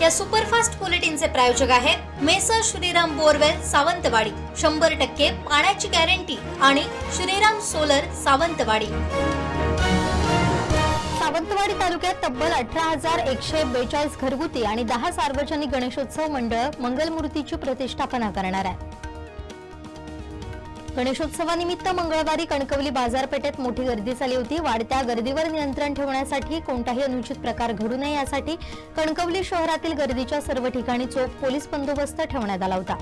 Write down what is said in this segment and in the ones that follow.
या सुपरफास्ट बुलेटिनचे प्रायोजक आहेत मेसर श्रीराम बोरवेल सावंतवाडी. शंभर टक्के पाण्याची गॅरंटी आणि श्रीराम सोलर सावंतवाडी. सावंतवाडी तालुक्यात तब्बल अठरा हजार एकशे बेचाळीस घरगुती आणि दहा सार्वजनिक गणेशोत्सव मंडळ मंगलमूर्तीची प्रतिष्ठापना करणार आहे. गणेशोत्सवानिमित्त मंगळवारी कणकवली बाजारपेठेत मोठी गर्दी झाली होती. वाढत्या गर्दीवर नियंत्रण ठेवण्यासाठी कोणताही अनुचित प्रकार घडू नये यासाठी कणकवली शहरातील गर्दीच्या सर्व ठिकाणी चोख पोलीस बंदोबस्त ठेवण्यात आला होता.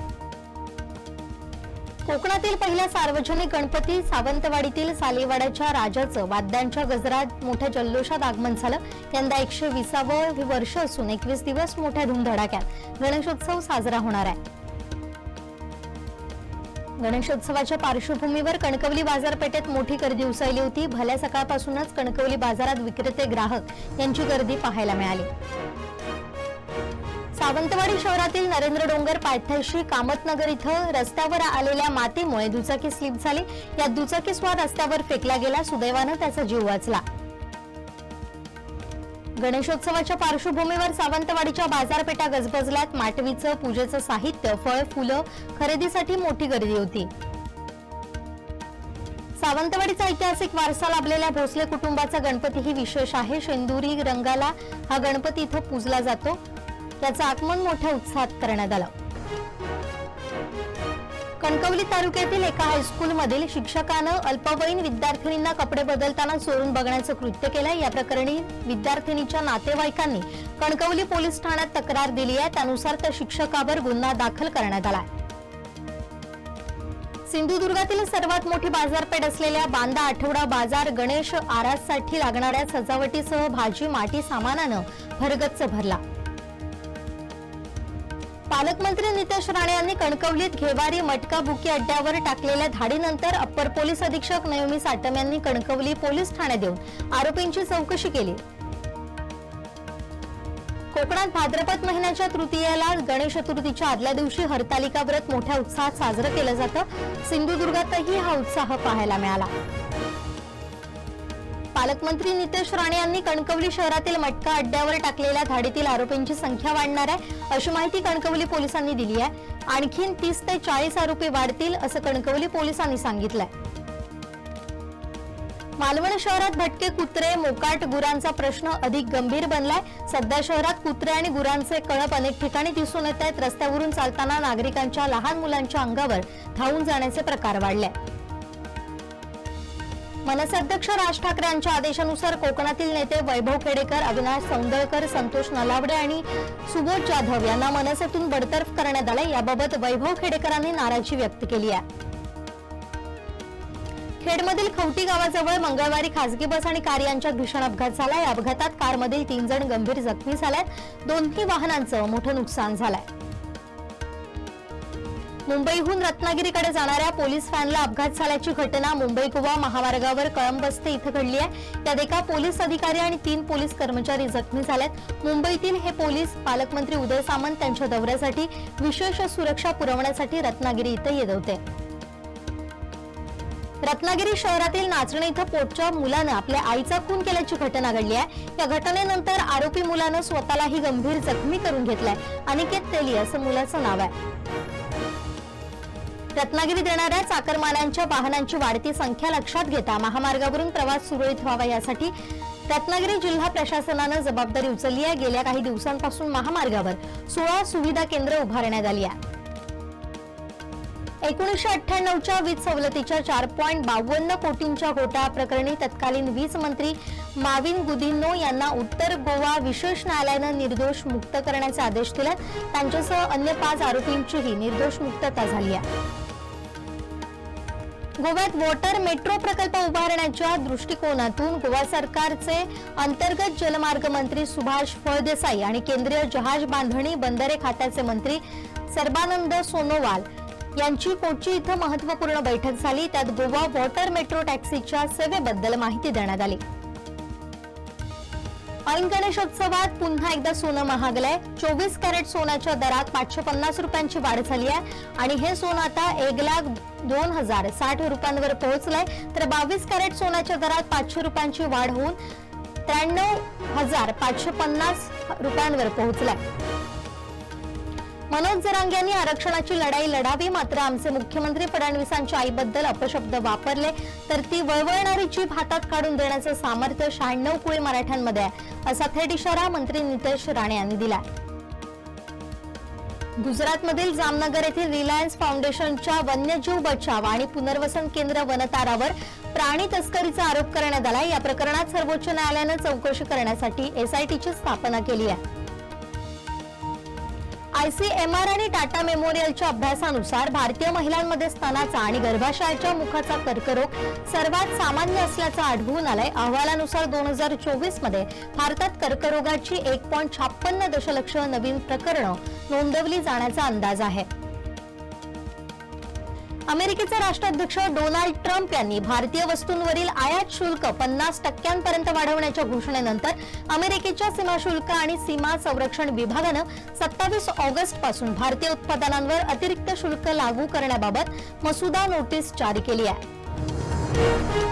कोकणातील पहिला सार्वजनिक गणपती सावंतवाडीतील सालेवाड्याच्या राजाचं वाद्यांच्या गजरात मोठ्या जल्लोषात आगमन झालं. यंदा एकशे विसावं वर्ष असून एकवीस दिवस मोठ्या धुमधडाक्यात गणेशोत्सव साजरा होणार आहे. गणेशोत्सवाच्या पार्श्वभूमीवर कणकवली बाजारपेठेत मोठी गर्दी उसळली होती. भल्या सकाळपासूनच कणकवली बाजारात विक्रेते ग्राहक यांची गर्दी पाहायला मिळाली. सावंतवाडी शहरातील नरेंद्र डोंगर पायथ्याशी कामतनगर इथं रस्त्यावर आलेल्या मातीमुळे दुचाकी स्लिप झाली. या दुचाकीस्वार रस्त्यावर फेकला गेला. सुदैवानं त्याचा जीव वाचला. गणेशोत्सवाच्या पार्श्वभूमीवर सावंतवाडीच्या बाजारपेठा गजबजल्यात. माटवीचं पूजेचं साहित्य फळ फुलं खरेदीसाठी मोठी गर्दी होती. सावंतवाडीचा ऐतिहासिक वारसा लाभलेल्या भोसले कुटुंबाचा गणपती ही विशेष आहे. शेंदुरी रंगाला हा गणपती इथं पूजला जातो. त्याचं आगमन मोठ्या उत्साहात करण्यात आलं. कणकवली तालुक्यातील एका हायस्कूलमधील शिक्षकानं अल्पवयीन विद्यार्थिनींना कपडे बदलताना चोरून बघण्याचं कृत्य केलं या प्रकरणी विद्यार्थिनीच्या नातेवाईकांनी कणकवली पोलीस ठाण्यात तक्रार दिली आहे. त्यानुसार त्या शिक्षकावर गुन्हा दाखल करण्यात आला सिंधुदुर्गातील सर्वात मोठी बाजारपेठ असलेल्या बांदा आठवडा बाजार गणेश आराससाठी लागणाऱ्या सजावटीसह भाजी माटी सामानानं भरगच्च भरला. पालकमंत्री नितेश राणे यांनी कणकवलीत घेवारी मटका बुकी अड्ड्यावर टाकलेल्या धाडीनंतर अप्पर पोलीस अधीक्षक नयोमी साटम यांनी कणकवली पोलीस ठाण्यात येऊन आरोपींची चौकशी केली. कोकणात भाद्रपद महिन्याच्या तृतीयेला गणेश चतुर्थीच्या आदल्या दिवशी हरतालिका व्रत मोठ्या उत्साहात साजरं केलं जातं. सिंधुदुर्गातही हा उत्साह पाहायला मिळाला. पालकमंत्री नितेश राणे यांनी कणकवली शहरातील मटका अड्ड्यावर टाकलेल्या धाडीतील आरोपींची संख्या वाढणार आहे अशी माहिती कणकवली पोलिसांनी दिली आहे. आणखीन तीस ते चाळीस आरोपी वाढतील असं कणकवली पोलिसांनी सांगितलंय. मालवण शहरात भटके कुत्रे मोकाट गुरांचा प्रश्न अधिक गंभीर बनलाय. सध्या शहरात कुत्रे आणि गुरांचे कळप अनेक ठिकाणी दिसून येत आहेत. रस्त्यावरून चालताना नागरिकांच्या लहान मुलांच्या अंगावर धावून जाण्याचे प्रकार वाढले मनसे अध्यक्ष राज ठाकरे यांच्या आदेशानुसार कोकणातील नेते वैभव खेडेकर अविनाश सौंदळकर संतोष नलावडे आणि सुबोध जाधव यांना मनसेतून बडतर्फ करण्यात आले याबाबत वैभव खेडेकरांनी नाराजी व्यक्त केली आहे. खेडमधील खवटी गावाजवळ मंगळवारी खासगी बस आणि कार यांच्यात भीषण अपघात झाला. या अपघातात कारमधील तीन जण गंभीर जखमी झाल्यात. दोन्ही वाहनांचं मोठं नुकसान झालंय. मुंबईहून रत्नागिरीकडे जाणाऱ्या पोलीस व्हॅनला अपघात झाल्याची घटना मुंबई गोवा महामार्गावर कळंबस्ते इथं घडली आहे. त्यात एका पोलीस अधिकारी आणि तीन पोलीस कर्मचारी जखमी झाल्यात. मुंबईतील हे पोलीस पालकमंत्री उदय सामंत त्यांच्या दौऱ्यासाठी विशेष सुरक्षा पुरवण्यासाठी रत्नागिरी इथं येत होते. रत्नागिरी शहरातील नाचणे इथं पोटच्या मुलानं आपल्या आईचा खून केल्याची घटना घडली आहे. या घटनेनंतर आरोपी मुलानं स्वतःलाही गंभीर जखमी करून घेतलाय. अनिकेत तेली असं मुलाचं नाव आहे. रत्नागिरीत येणाऱ्या चाकरमान्यांच्या वाहनांची वाढती संख्या लक्षात घेता महामार्गावरून प्रवास सुरळीत व्हावा यासाठी रत्नागिरी जिल्हा प्रशासनानं जबाबदारी उचलली आहे. गेल्या काही दिवसांपासून महामार्गावर सोळा सुविधा केंद्र उभारण्यात आली आहे एकोणीसशे अठ्ठ्याण्णवच्या वीज सवलतीच्या चार पॉईंट बावन्न कोटींच्या घोटाळा प्रकरणी तत्कालीन वीज मंत्री माविन गुदिन्नो यांना उत्तर गोवा विशेष न्यायालयानं निर्दोष मुक्त करण्याचे आदेश दिले त्यांच्यासह अन्य पाच आरोपींचीही निर्दोष मुक्तता झाली आहे. गोव्यात वॉटर मेट्रो प्रकल्प उभारण्याच्या दृष्टिकोनातून गोवा सरकारचे अंतर्गत जलमार्ग मंत्री सुभाष फळदेसाई आणि केंद्रीय जहाज बांधणी बंदरे खात्याचे मंत्री सर्बानंद सोनोवाल यांची कोची इथं महत्त्वपूर्ण बैठक झाली. त्यात गोवा वॉटर मेट्रो टॅक्सीच्या सेवेबद्दल माहिती देण्यात आली. ऐन गणेशोत्सवात पुन्हा एकदा सोनं महागलंय. चोवीस कॅरेट सोन्याच्या दरात पाचशे पन्नास रुपयांची वाढ झाली आहे. आणि हे सोनं आता एक लाख दोन हजार साठ रुपयांवर पोहोचलंय. तर बावीस कॅरेट सोन्याच्या दरात पाचशे रुपयांची वाढ होऊन त्र्याण्णव हजार पाचशे पन्नास रुपयांवर पोहोचलाय. मनोज जरांग यांनी आरक्षणाची लढाई लढावी. मात्र आमचे मुख्यमंत्री फडणवीसांच्या आईबद्दल अपशब्द वापरले. तर ती वळवळणारी जीभ हातात काढून देण्याचं सामर्थ्य शहाण्णव कुळी मराठ्यांमध्ये आहे असा थेट इशारा मंत्री नितेश राणे यांनी दिला गुजरातमधील जामनगर येथील रिलायन्स फाउंडेशनच्या वन्यजीव बचाव आणि पुनर्वसन केंद्र वनतारावर प्राणी तस्करीचा आरोप करण्यात आला या प्रकरणात सर्वोच्च न्यायालयानं चौकशी करण्यासाठी एसआयटीची स्थापना केली आहे. आयसीएमआर आणि टाटा मेमोरियलच्या अभ्यासानुसार भारतीय महिलांमध्ये स्तनाचा आणि गर्भाशयाच्या मुखाचा कर्करोग सर्वात सामान्य असल्याचं आढळून आलंय. अहवालानुसार दोन हजार चोवीसमध्ये भारतात कर्करोगाची एक पॉईंट छाप्पन्न दशलक्ष नवीन प्रकरणं नोंदवली जाण्याचा अंदाज आहे. अमेरिकेचे राष्ट्राध्यक्ष डोनाल्ड ट्रम्प यांनी भारतीय वस्तूंवरील आयात शुल्क पन्नास टक्क्यांपर्यंत वाढवण्याच्या घोषणेनंतर अमेरिकेच्या सीमा शुल्क आणि सीमा संरक्षण विभागानं सत्तावीस ऑगस्टपासून भारतीय उत्पादनांवर अतिरिक्त शुल्क लागू करण्याबाबत मसुदा नोटीस जारी केली आहे.